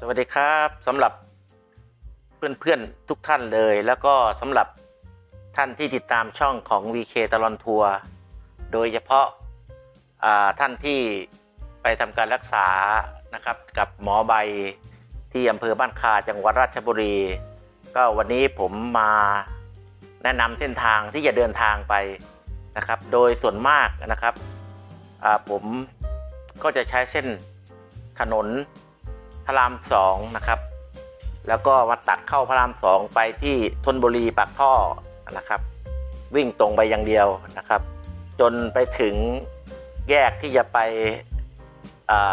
สวัสดีครับสำหรับเพื่อนๆทุกท่านเลย แล้วก็สำหรับท่านที่ติดตามช่องของ VK ตลอนทัวร์โดยเฉพาะาท่านที่ไปทำการรักษานะครับกับหมอใบที่อำเภอบ้านคาจังหวัดราชบุรี ก็วันนี้ผมมาแนะนำเส้นทางที่จะเดินทางไปนะครับ โดยส่วนมากนะครับผมก็จะใช้เส้นถนน ระรามสองนะครับ แล้วก็มาตัดเข้าพระรามสองไปที่ธนบุรีปากท่อนะครับ วิ่งตรงไปอย่างเดียวนะครับ จนไปถึงแยกที่จะไป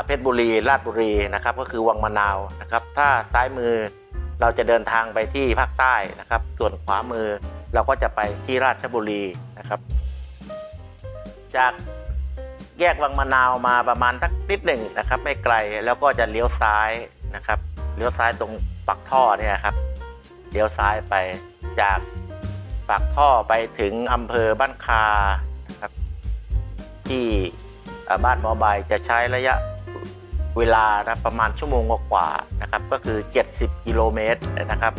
เพชรบุรีราชบุรีนะครับ ก็คือวังมะนาวนะครับ ถ้าซ้ายมือเราจะเดินทางไปที่ภาคใต้นะครับ ส่วนขวามือเราก็จะไปที่ราชบุรีนะครับ จาก แยกวังมะนาวมาประมาณสักนิดหนึ่งนะครับ ไม่ไกลแล้วก็จะเลี้ยวซ้ายนะครับ เลี้ยวซ้ายตรงปักท่อเนี่ยนะครับเลี้ยวซ้ายไปจากปากท่อไปถึงอำเภอบ้านคานะครับ ที่บ้านหมอบายจะใช้ระยะเวลานะประมาณชั่วโมงกว่านะครับ ก็คือ 70 กิโลเมตรนะครับ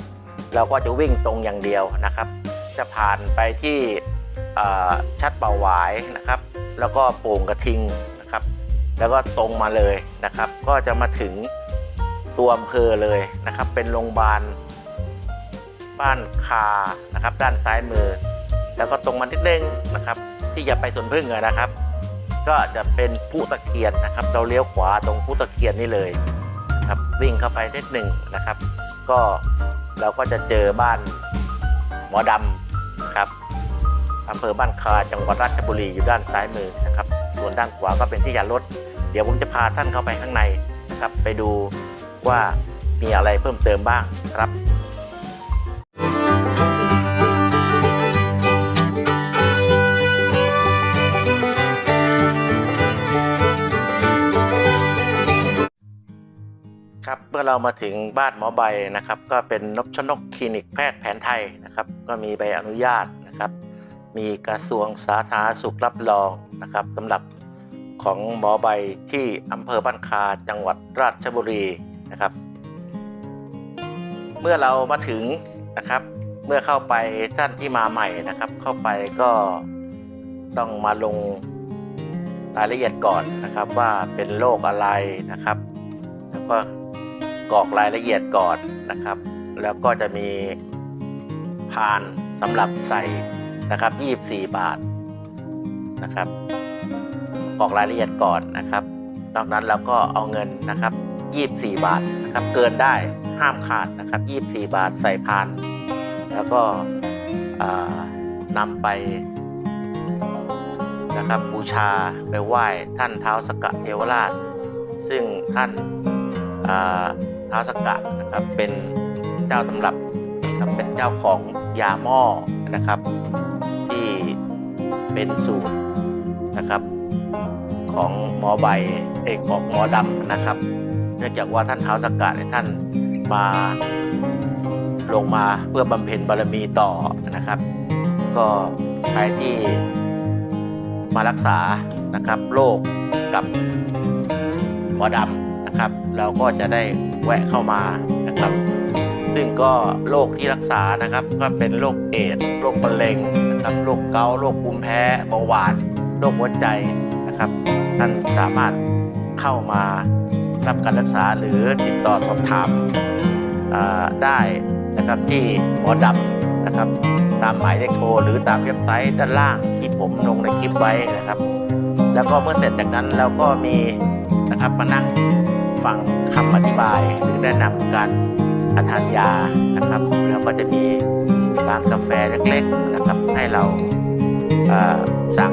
เราก็จะวิ่งตรงอย่างเดียวนะครับ จะผ่านไปที่ ชัดเป่าหวายนะครับ แล้วก็โป่งกระทิงนะครับ แล้วก็ตรงมาเลยนะครับ ก็จะมาถึงตัวอำเภอเลยนะครับ เป็นโรงพยาบาลบ้านคานะครับ ด้านซ้ายมือ แล้วก็ตรงมานิดนึงนะครับ ที่จะไปสวนพึ่งนะครับ ก็จะเป็นผู้ตะเคียนนะครับ เราเลี้ยวขวาตรงผู้ตะเคียนนี่เลยนะครับวิ่งเข้าไปนิดหนึ่งนะครับ ก็เราก็จะเจอบ้านหมอดำ อำเภอบ้านคาจังหวัดราชบุรีอยู่ด้านซ้ายมือนะครับ ส่วนด้านขวาก็เป็นที่จอดรถ เดี๋ยวผมจะพาท่านเข้าไปข้างในนะครับ ไปดูว่ามีอะไรเพิ่มเติมบ้างครับครับเมื่อเรามาถึงบ้านหมอใบนะครับ ก็เป็นนพชนกคลินิกแพทย์แผนไทยนะครับ ก็มีใบอนุญาตนะครับ มีกระทรวงสาธารณสุขรับรองนะครับสำหรับของหมอใบที่อำเภอบ้านคาจังหวัดราชบุรีนะครับ เมื่อเรามาถึงนะครับ เมื่อเข้าไปท่านที่มาใหม่นะครับ เข้าไปก็ต้องมาลงรายละเอียดก่อนนะครับว่าเป็นโรคอะไรนะครับ แล้วก็กรอกรายละเอียดก่อนนะครับ แล้วก็จะมีพานสำหรับใส่ นะครับ24 บาทนะครับกรอกรายละเอียดก่อนนะครับนอกนั้นเราก็เอาเงินนะครับ 24 บาทนะครับ เกินได้ห้ามขาดนะครับ 24 บาทใส่พาน แล้วก็นำไปนะครับบูชาไปไหว้ท่านเท้าสกกะเทวราช ซึ่งท่านอ่าท้าสกกะนะครับเป็นเจ้าตำรับนะครับเป็นเจ้าของยาหม้อนะครับ เป็นสูตรนะครับ ของหมอใบเอกของหมอดำนะครับ เนื่องจากว่าท่านท้าวสกกะเนี่ยท่านมาลงมาเพื่อบำเพ็ญบารมีต่อนะครับ ก็ใครที่มารักษานะครับโรคกับหมอดำนะครับ เราก็จะได้แวะเข้ามานะครับ ซึ่งก็โรคที่รักษานะครับ ก็เป็นโรคเอดโรคมะเร็งนะครับโรคเกาต์โรคภูมิแพ้เบาหวานโรคหัวใจนะครับท่านสามารถเข้ามารับการรักษาหรือติดต่อสอบถามได้นะครับที่หมอดำนะครับตามหมายเลขโทรหรือตามเว็บไซต์ด้านล่างที่ผมลงในคลิปไว้นะครับ แล้วก็เมื่อเสร็จจากนั้นเราก็มีนะครับมานั่งฟังคำอธิบายหรือแนะนำการ ทานยานะครับ แล้วก็จะมีร้านกาแฟเล็กๆนะครับ ให้เราสั่ง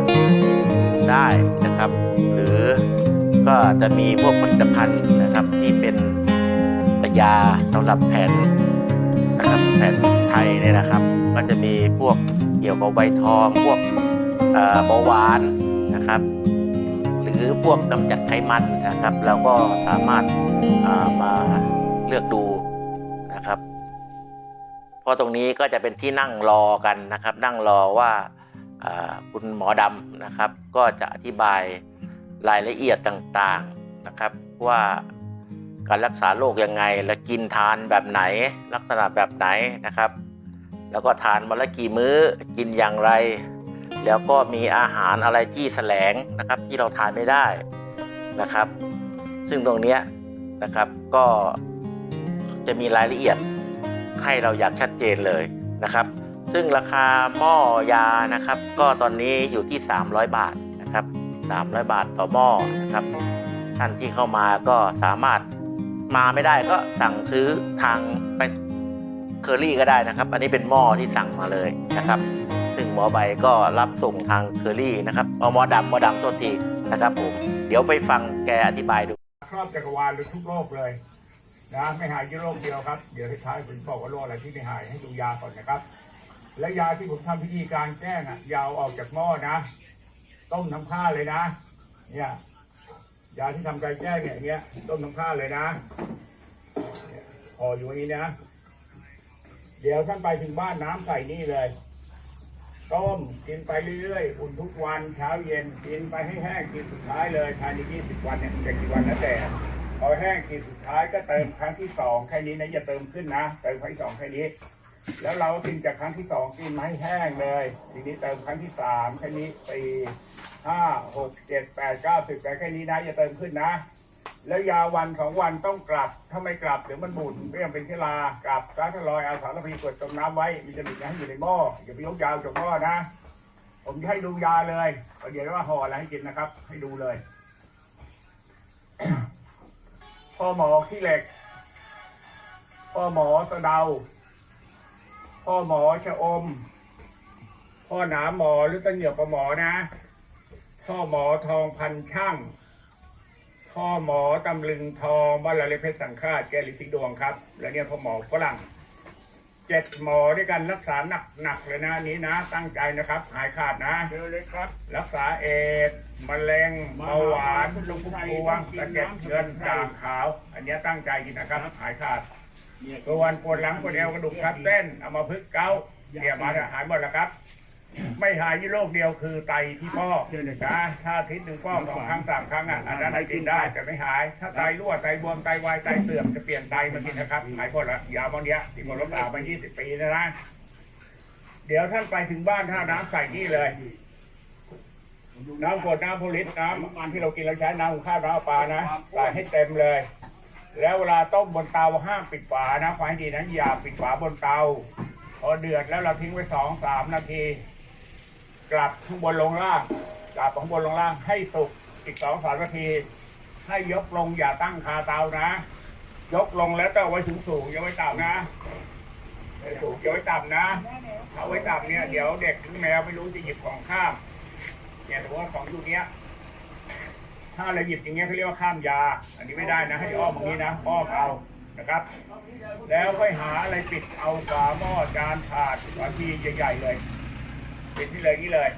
ได้นะครับ หรือก็จะมีพวกผลิตภัณฑ์นะครับที่เป็นยาสำหรับแผนนะครับแผนไทยเนี่ยนะครับ ก็จะมีพวกเกี่ยวกับใบทอง พวกเบาหวานนะครับ หรือพวกกำจัดไขมันนะครับ เราก็สามารถมาเลือกดู เพราะตรงนี้ก็จะเป็นที่นั่งรอกันนะครับ นั่งรอว่าคุณหมอดำนะครับ ก็จะอธิบายรายละเอียดต่างๆนะครับ ว่าการรักษาโรคยังไง และกินทานแบบไหน ลักษณะแบบไหนนะครับ แล้วก็ทานวันละกี่มื้อกินอย่างไร แล้วก็มีอาหารอะไรที่แสลงนะครับที่เราทานไม่ได้นะครับ ซึ่งตรงนี้นะครับก็จะมีรายละเอียด ให้เราอยากชัดเจนเลยนะครับ ซึ่งราคาหม้อยานะครับ ก็ตอนนี้อยู่ที่ 300 บาทนะครับ 300 บาทต่อหม้อนะครับท่านที่เข้ามาก็สามารถมาไม่ได้ก็สั่งซื้อทางไปเคอรี่ก็ได้นะครับ อันนี้เป็นหม้อที่สั่งมาเลยนะครับ ซึ่งหมอใบก็รับส่งทางเคอรี่นะครับเอาหมอดำหมอดำโทษทีนะครับผม เดี๋ยวไปฟังแกอธิบายดู ครอบจักรวาลหรือทุกโรคเลย นะไม่หายที่โรคเดียวครับ เดี๋ยวท้ายผมบอกว่าโรคอะไรที่ไม่หายให้ดูยาก่อนนะครับ และยาที่ผมทำพิธีการแก้งอะยาวออกจากหม้อนะต้มน้ำข้าเลยนะ เนี่ยยาที่ทำการแก้เนี่ยเงี้ยต้มน้ำข้าเลยนะเนี่ยพออยู่นี้นะ เดี๋ยวท่านไปถึงบ้านน้ำใส่นี่เลยต้มกินไปเรื่อยๆ อุ่นทุกวันเช้าเย็นกินไปให้แห้งกินสุดท้ายเลยภายใน20วันเนี่ยจะกี่วันแล้วแต่ อแห้งกินสุดท้ายก็เติมครั้งที่สองแค่นี้นะอย่าเติมขึ้นนะเติมครั้งที่สองแค่นี้ แล้วเรากินจากครั้งที่สองกินไม้แห้งเลย ทีนี้เติมครั้งที่สามแค่นี้สี่ห้าหกเจ็ดแปดเก้าสิบไปแค่นี้นะอย่าเติมขึ้นนะ แล้วยาวันของวันต้องกลับถ้าไม่กลับเดี๋ยวมันบุ่นเรื่องเป็นเชื้อรากลับซาทลอยเอาสารพีกดจมน้ำไว้มีจะมีน้ำอยู่ในหม้ออย่าไปยกยาวจากหม้อนะ ผมจะให้ดูยาเลยเดี๋ยวว่าห่ออะไรให้กินนะครับ ให้ดูเลย พ่อหมอขี้เหล็ก พ่อหมอสะเดา พ่อหมอชะอม พ่อหนาหมอหรือตะเหนียวประหมอนะ พ่อหมอทองพันช่าง พ่อหมอตำลึงทองบ้านละเลเพชรสังฆาตแกลิสิกดวงครับ และเนี่ยพ่อหมอฝรั่ง เจ็ดหมอด้วยกันรักษาหนักหนักๆเลยนะอันนี้นะตั้งใจนะครับ หายขาดนะเจอเลยครับ รักษาเอดส์มะเร็งเบาหวานลูกพุพวงสะเก็ดเงินจามขาว อันเนี้ยตั้งใจกินนะครับ หายขาดส่วนปวดหลังปวดเอวกระดูกทับเส้นเอามาพึกษ์เกาต์เนี่ยมาเนี่ยหายหมดแล้วครับ ไม่หายที่โรคเดียวคือไตที่ฟอกนะถ้าอาทิศหนึ่งฟอกสองครั้งสามครั้งอะอันนั้นให้กินได้แต่ไม่หาย ถ้าไตรั่วไตบวมไตวายไตเสื่อมจะเปลี่ยนไตมากินนะครับหายหมดละยาบางเนี้ยที่ผมรักษามา20 ปีนะนะเดี๋ยวท่านไปถึงบ้านท่าน้ำใส่นี่เลย น้ำกดน้ำโพลิสน้ำมันที่เรากินเราใช้น้ำหุงข้าวน้ำปลานะใส่ให้เต็มเลย แล้วเวลาต้มบนเตาห้ามปิดฝานะไฟให้ดีนอย่าปิดฝาบนเตาพอเดือดแล้วเราทิ้งไว้สองสามนาที กลับข้างบนลงล่างกลับข้างบนลงล่างให้สุกอีกสองสามนาที ให้ยกลงอย่าตั้งคาเตานะ ยกลงแล้วต้องไว้สูงสูงอย่าไว้ต่ำนะสูงอย่าไว้ต่ำนะเอาไว้ต่ำเนี่ยเดี๋ยวเด็กหรือแมวไม่รู้จะหยิบของข้ามเนี่ยแต่ว่าของอยู่เนี้ยถ้าเราหยิบอย่างเงี้ยเขาเรียกว่าข้ามยา อันนี้ไม่ได้นะให้อ้อมอย่างนี้นะอ้อมเอานะครับ แล้วค่อยหาอะไรปิดเอาฝาหม้อจานถาดฝาทีใหญ่ๆเลย ปิดที่เลยนี่เลย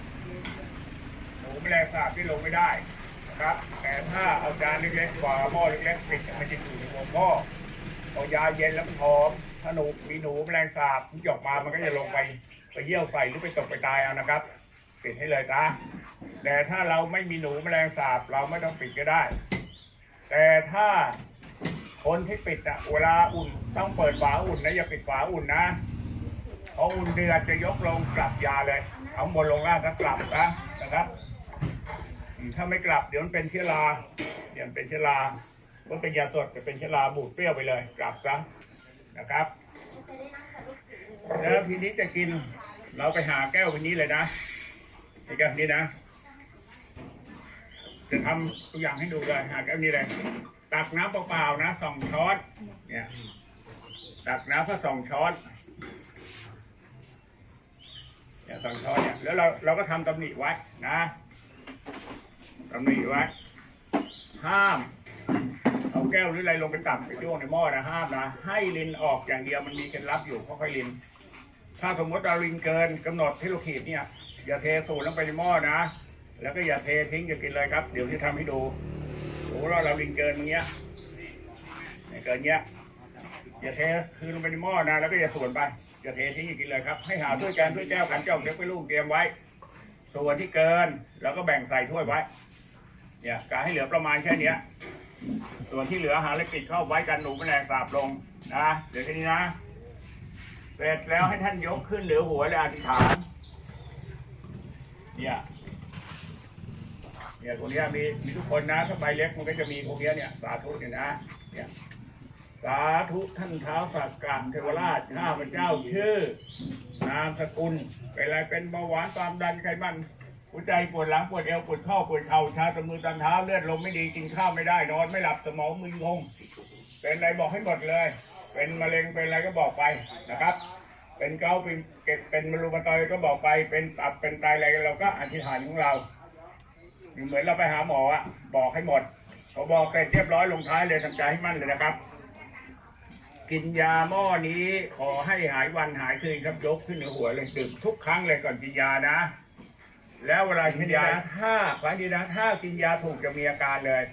หนูแมลงสาบที่ลงไม่ได้นะครับ แต่ถ้าเอาจานเล็กๆฝาหม้อเล็กๆปิดมันจะอยู่ในหัวหม้อเอายาเย็นแล้วมันหอมถ้าหนูมีหนูแมลงสาบมันหยออกมามันก็จะลงไปไปเยี่ยวใส่หรือไปตกไปตายเอานะครับปิดให้เลยนะแต่ถ้าเราไม่มีหนูแมลงสาบเราไม่ต้องปิดก็ได้ แต่ถ้าคนที่ปิดอะเวลาอุ่นต้องเปิดฝาอุ่นนะอย่าปิดฝาอุ่นนะพออุ่นเดือดจะยกลงกลับยาเลย เอาบนลงล่างก็กลับนะนะครับถ้าไม่กลับเดี๋ยวมันเป็นเชื้อราเดี๋ยวเป็นเชื้อรามันเป็นยาสดจะเป็นเชื้อราบูดเปรี้ยวไปเลย กลับซะนะครับแล้วทีนี้จะกิน เราไปหาแก้ววันนี้เลยนะไอ้แก้วนี้นะ จะทำตัวอย่างให้ดูเลยหาแก้วนี้เลย ตักน้ำเปล่าๆนะสองช้อนเนี่ย ตักน้ำสักสองช้อน เนี่ยสองช้อนเนี่ยแล้วเราเราก็ทำตำหนิไว้นะตำหนิไว้ ห้าม เอาแก้วหรืออะไรลงไปตักไปจ้วงในหม้อนะห้ามนะให้ลินออกอย่างเดียวมันมีเคล็ดลับอยู่ค่อยๆลิน ถ้าสมมติเราลินเกินกำหนดที่เราขีดเนี่ย อย่าเทสูตรลงไปในหม้อนะ แล้วก็อย่าเททิ้งอย่ากินเลยครับ เดี๋ยวที่ทำให้ดูโอ้เราเราลินเกินอย่างเงี้ยเนี่ยเกินเงี้ยอย่าเทคือลงไปในหม้อนะ แล้วก็อย่าส่วนไป อย่าเททิ้งอย่ากินเลยครับ ให้หาถ้วยจานถ้วยแก้วขันเจ้าเล็กไปลูกเตรียมไว้ ส่วนที่เกินเราก็แบ่งใส่ถ้วยไว้ เนี่ยการให้เหลือประมาณแค่เนี้ย ส่วนที่เหลือหาเลขปิดเข้าไว้กันหนูแมลงสาบลงนะเดี๋ยวแค่นี้นะเสร็จแล้วให้ท่านยกขึ้นเหลือหัวและอธิษฐาน เนี่ยเนี่ยตรงเนี้มีมีทุกคนนะถ้าใบเล็กมันก็จะมีพวกเนี้เนี่ยสาธุเนี่ยนะเนี่ย สาธุท่านเท้าสักการเทวราชข้าพเจ้าชื่อนามสกุลเป็นอะไรเป็นเบาหวานความดันไขมันหัวใจปวดหลังปวดเอวปวดข้อปวดเข่าชาตมือตันเท้าเลือดลมไม่ดีกินข้าวไม่ได้นอนไม่หลับสมองมึนงงเป็นอะไรบอกให้หมดเลย เป็นมะเร็งเป็นอะไรก็บอกไปนะครับ เป็นเกาเป็นเก็บเป็นมะร็งมาตอยก็บอกไปเป็นตับเป็นไตอะไรเราก็อธิษฐานของเราเหมือนเราไปหาหมออะบอกให้หมดพอบอกเสร็จเรียบร้อยลงท้ายเลยทำใจให้มั่นเลยนะครับ กินยาหม้อนี้ ขอให้หายวันหายคืนครับยกขึ้นเหนือหัวเลยดื่มทุกครั้งเลยก่อนกินยานะ แล้วเวลากินยาถ้าฟังดีนะถ้ากินยาถูกจะมีอาการเลย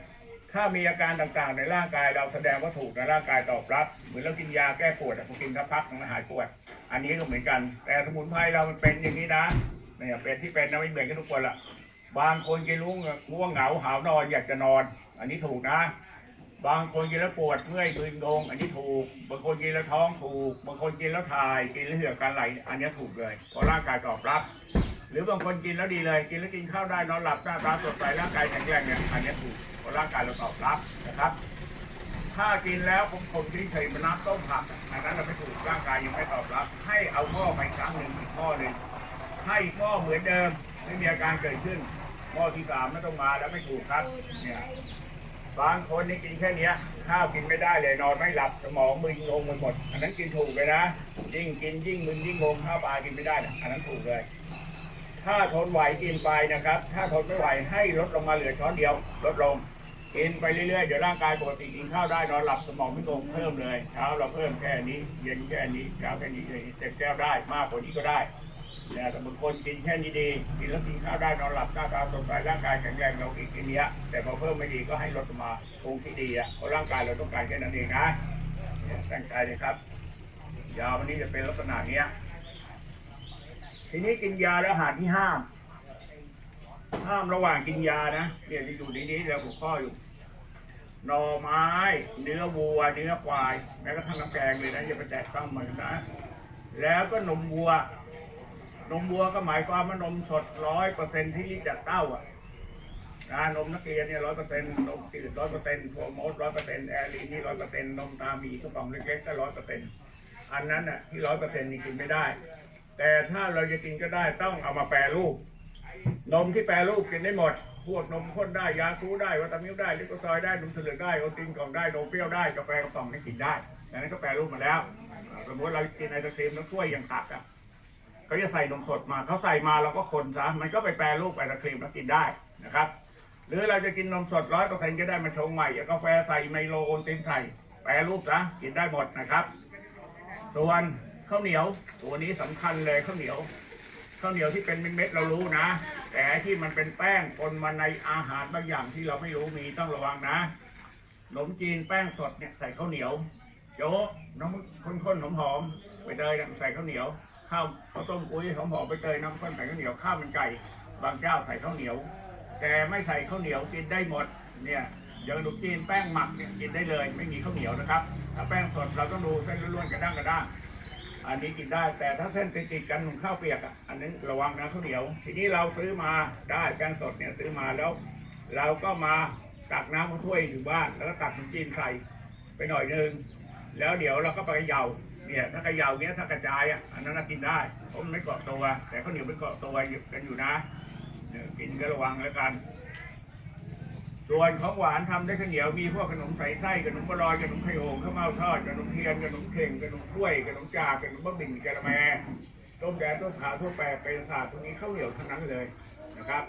ถ้ามีอาการต่างๆในร่างกายเราแสดงว่าถูกในร่างกายตอบรับ เหมือนเรากินยาแก้ปวดอะพอกินสักพักมันหายปวด อันนี้ก็เหมือนกัน แต่สมุนไพรเรามันเป็นอย่างนี้นะเนี่ยเป็นที่เป็นนะไม่เหมือนกันทุกคนละบางคนกินรู้ง่วงเหงาหาวนอนอยากจะนอน อันนี้ถูกนะ บางคนกินแล้วปวดเมื่อยตึงงงอันนี้ถูก บางคนกินแล้วท้องถูก บางคนกินแล้วถ่าย กินแล้วเหือกการไหล อันนี้ถูกเลยเพราะร่างกายตอบรับ หรือบางคนกินแล้วดีเลย กินแล้วกินข้าวได้นอนหลับหน้าตาสดใสร่างกายแข็งแรงเนี่ยอันนี้ถูกเพราะร่างกายเราตอบรับนะครับ ถ้ากินแล้วผมคนที่เคยมาน้ำต้มผักอันนั้นเราไม่ถูกร่างกายยังไม่ตอบรับ ให้เอาหม้อไปครั้งหนึ่งอีกหม้อหนึ่งให้หม้อเหมือนเดิมไม่มีอาการเกิดขึ้นหม้อที่สามไม่ต้องมาแล้วไม่ถูกครับ เนี่ย บางคนนี่กินแค่เนี้ย ข้าวกินไม่ได้เลยนอนไม่หลับสมองมึนงงไปหมด อันนั้นกินถูกเลยนะยิ่งกินยิ่งมึนยิ่งงงข้าวปลากินไม่ได้นะอันนั้นถูกเลย ถ้าทนไหวกินไปนะครับ ถ้าทนไม่ไหวให้ลดลงมาเหลือช้อนเดียวลดลงกินไปเรื่อยๆเดี๋ยวร่างกายปกติกินข้าวได้นอนหลับสมองไม่งงเพิ่มเลยเช้าเราเพิ่มแค่นี้ เย็นแค่นี้เช้าแค่นี้เลยเจ็ดแก้วได้มากกว่านี้ก็ได้ แต่บางคนกินแค่นี้ดีกินแล้วกินข้าวได้นอนหลับหน้าตาสดใสร่างกายแข็งแรงเราอีกทีเนี้ยแต่พอเพิ่มไม่ดีก็ให้ลดมาคงที่ดีอะเพราะร่างกายเราต้องการแค่นั้นเองนะเนี่ยตั้งใจเลยครับ ยาวันนี้จะเป็นลักษณะเนี้ย ทีนี้กินยาแล้วหาที่ห้าม ห้ามระหว่างกินยานะเนี่ยที่อยู่ในนี้เราหัวข้ออยู่หน่อไม้ เนื้อวัว เนื้อควายแม้กระทั่งน้ำแกงเลยนะอย่าไปแตะต้องมันนะ แล้วก็นมวัว นมวัวก็หมายความว่านมสดร้อยเปอร์เซ็นที่จากเต้าอะนะนมนักเรียนเนี่ยร้อยเปอร์เซ็นต์นมจืดร้อยเปอร์เซ็นต์โฟร์โมสร้อยเปอร์เซ็นต์แอรีนี่ร้อยเปอร์เซ็นต์นมตามีกระป๋องเล็กๆก็ร้อยเปอร์เซ็นต์อันนั้นอะที่ร้อยเปอร์เซ็นต์นี่กินไม่ได้ แต่ถ้าเราจะกินก็ได้ต้องเอามาแปรรูป นมที่แปรรูปกินได้หมด พวกนมข้นได้ยาคูได้วิตามินได้ลิโกซอยได้นมเสลือกได้โอตินกล่องได้นมเปรี้ยวได้กาแฟกระป๋องนี่กินได้อันนั้นก็แปรรูปมาแล้วสมมติเรากินไอศครีมน้ำถ้วยอย่างตักอะ เขาจะใส่นมสดมาเขาใส่มาเราก็คนซะมันก็ไปแปรรูปไอศครีมแล้วกินได้นะครับ หรือเราจะกินนมสดร้อยเปอร์เซ็นต์ก็ได้มาชงใหม่กาแฟใส่ไมโลโอนเตินใส่แปรรูปซะกินได้หมดนะครับส่วนข้าวเหนียวตัวนี้สำคัญเลยข้าวเหนียวข้าวเหนียวที่เป็นเม็ดๆเรารู้นะ แต่ที่มันเป็นแป้งปนมาในอาหารบางอย่างที่เราไม่รู้มีต้องระวังนะขนมจีนแป้งสดเนี่ยใส่ข้าวเหนียวโจ๊กน้ำข้นๆหอมๆไปเตยเนี่ยใส่ข้าวเหนียว ข้าวข้าวต้มกุ้ยหอมๆไปเตยน้ำข้นใส่ข้าวเหนียวข้าวมันไก่บางเจ้าใส่ข้าวเหนียว แต่ไม่ใส่ข้าวเหนียวกินได้หมดเนี่ยอย่างขนมจีนแป้งหมักเนี่ยกินได้เลย ไม่มีข้าวเหนียวนะครับถ้าแป้งสดเราต้องดูเส้นล้วนๆกระด้างกระด้างอันนี้กินได้แต่ถ้าเส้นติดๆกันของข้าวเปียกอะอันนั้นระวังนะข้าวเหนียว ทีนี้เราซื้อมาได้แป้งสดเนี่ยซื้อมาแล้ว เราก็มาตักน้ำมาถ้วยถึงบ้าน แล้วก็ตักขนมจีนใส่ไปหน่อยนึงแล้วเดี๋ยวเราก็ไปเยา เนี่ยถ้าเขย่าเนี้ยถ้ากระจายอะอันนั้นกินได้เพราะมันไม่เกาะตัวแต่ข้าวเหนียวไม่เกาะตัวอยู่กันอยู่นะกินก็ระวังแล้วกัน ส่วนของหวานทำได้ข้าวเหนียวมีพวกขนมใส่ไส้ขนมบัวลอยขนมไข่โอ่งข้าวเม่าทอดขนมเทียนขนมเข่งขนมกล้วยขนมจากขนมบะหมี่กะละแมต้มแดงต้มขาวทั่วแปรเป็นศาสตร์ตรงนี้ข้าวเหนียวทั้งนั้นเลยนะครับ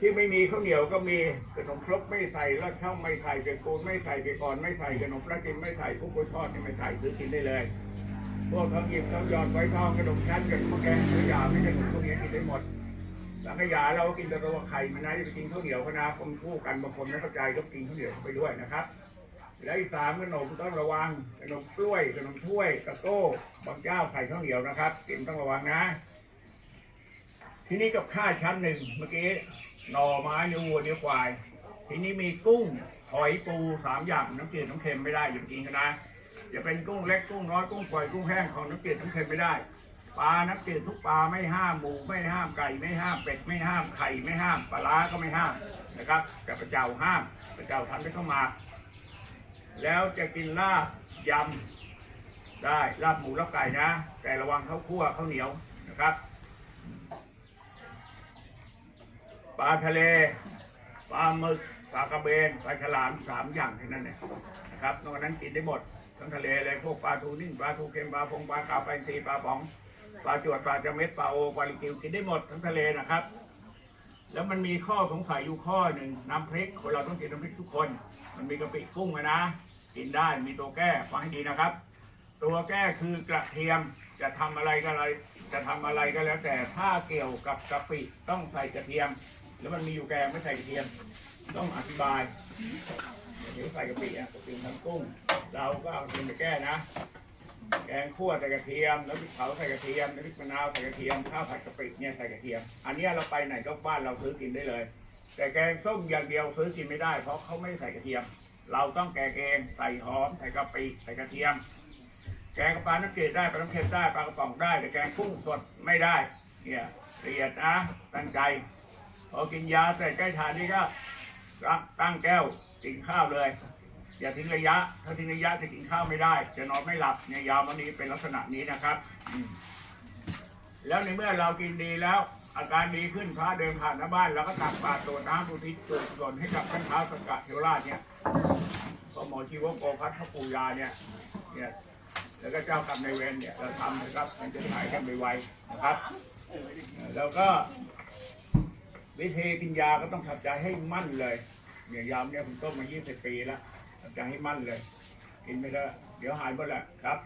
ที่ไม่มีข้าวเหนียวก็มีขนมครกไม่ใส่ลอดช่องไม่ใส่เกลือกูนไม่ใส่เกลือก่อนไม่ใส่ขนมปลาจิมไม่ใส่พวกกล้ยทอดนี่ไม่ใส่ซื้อกินได้เลย พวกข้าวหยิบข้าวหยอดไว้ทองขนมชั้นขนมแกงขนมยาไม่ใช่ขนมพวกนี้กินได้หมดสังขยาเรากินแต่ตัวไข่มันนะจะไปกินข้าวเหนียวคณะคนคู่กันบางคนไม่เข้าใจก็กินข้าวเหนียวไปด้วยนะครับ แล้วอีกสามขนมต้องระวังขนมกล้วยขนมถ้วยกระโต้บางเจ้าใส่ข้าวเหนียวนะครับกินต้องระวังนะ ทีนี้กับข้าชั้นหนึ่งเมื่อกี้ หน่อไม้เนื้อวัวเนื้อควาย ทีนี้มีกุ้งหอยปูสามอย่างน้ำจืดน้ำเค็มไม่ได้อย่ากินกันนะจะเป็นกุ้งเล็กกุ้งน้อยกุ้งฝอยกุ้งแห้งของน้ำจืดน้ำเค็มไม่ได้ปลาน้ำจืดทุกปลาไม่ห้ามหมูไม่ห้ามไก่ไม่ห้ามเป็ดไม่ห้ามไข่ไม่ห้ามปลาร้าก็ไม่ห้ามนะครับแต่พระเจ้าห้ามพระเจ้าทำให้เข้ามา แล้วจะกินลาบยำได้ลาบหมูลาบไก่นะ แต่ระวังข้าวคั่วข้าวเหนียวนะครับ ปลาทะเลปลาหมึกปลากระเบนปลาฉลามสามอย่างเท่านั้นเนี่ยนะครับนอกนั้นกินได้หมดทั้งทะเลเลยพวกปลาทูนิ่งปลาทูเค็มปลาพงปลากาปลาอินทรีปลาป๋องปลาจวดปลาจาเม็ดปลาโอปลาลิกิวกินได้หมดทั้งทะเลนะครับ แล้วมันมีข้อสงสัยอยู่ข้อหนึ่งน้ำพริกคนเราต้องกินน้ำพริกทุกคน มันมีกะปิกุ้งนะ กินได้มีตัวแก้ฟังให้ดีนะครับ ตัวแก้คือกระเทียมจะทำอะไรก็อะไรจะทำอะไรก็แล้วแต่ถ้าเกี่ยวกับกะปิต้องใส่กระเทียม แล้วมันมีอยู่แกงไม่ใส่กระเทียม ต้องอธิบายเดี๋ยวใส่กะปิอะกะปิทำกุ้ง เราก็เอากระเทียมไปแก้นะ แกงคั่วใส่กระเทียม แล้วพริกเผาใส่กระเทียมน้ำพริกมะนาวใส่กระเทียม ข้าวผัดกะปิเนี่ยใส่กระเทียม อันนี้เราไปไหนก็บ้านเราซื้อกินได้เลย แต่แกงส้มอย่างเดียวซื้อกินไม่ได้ เพราะเขาไม่ใส่กระเทียม เราต้องแกงเองใส่หอมใส่กะปิใส่กระเทียม แกงปลาน้ำจืดได้ปลาน้ำเค็มได้ปลากระป๋องได้แต่แกงกุ้งสดไม่ได้ เนี่ยละเอียดนะตั้งใจ พอกินยาเสร็จใกล้ทานนี่ก็ตั้งแก้วกินข้าวเลย อย่าทิ้งระยะ ถ้าทิ้งระยะจะกินข้าวไม่ได้ จะนอนไม่หลับเนี่ยยาวันนี้เป็นลักษณะนี้นะครับแล้วในเมื่อเรากินดีแล้ว อาการดีขึ้นพระเดินผ่านหน้าบ้านเราก็ตักบาตรตัวน้ำอุทิศส่วนกุศลให้กับท่านเท้าสกัดเทวราชเนี่ยพระหมอชีวโกพัฒพระปูยาเนี่ยเนี่ยแล้วก็เจ้ากรรมนายเวรเนี่ยเราทำนะครับมันจะหายกันไวๆนะครับ แล้วก็ วิธีกินยาก็ต้องทำใจให้มั่นเลยเนี่ยยามเนี่ยผมต้มมา 20 ปีแล้วทำใจให้มั่นเลย กินไปแล้วเดี๋ยวหายหมดแหละครับ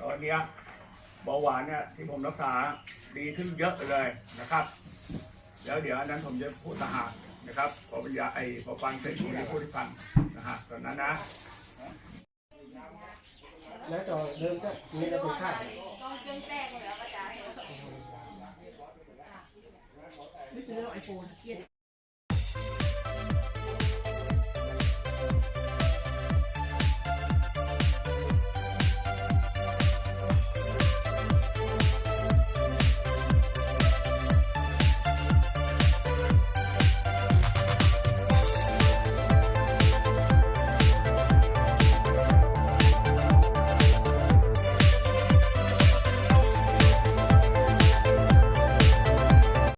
ตอนเนี้ยเบาหวานเนี่ยที่ผมรักษาดีขึ้นเยอะเลยนะครับ แล้วเดี๋ยวอันนั้นผมจะพูดต่างหากนะครับพอปัญญาไอ้พอฟังเสร็จผมจะพูดให้ฟังนะฮะตอนนั้นนะแล้วต่อเดิมก็มีแต่เป็นข้าวต้องเครื่องแป้งเลยแล้วก็จ่าย ไม่ซื้อหรอกไอโฟนเครียด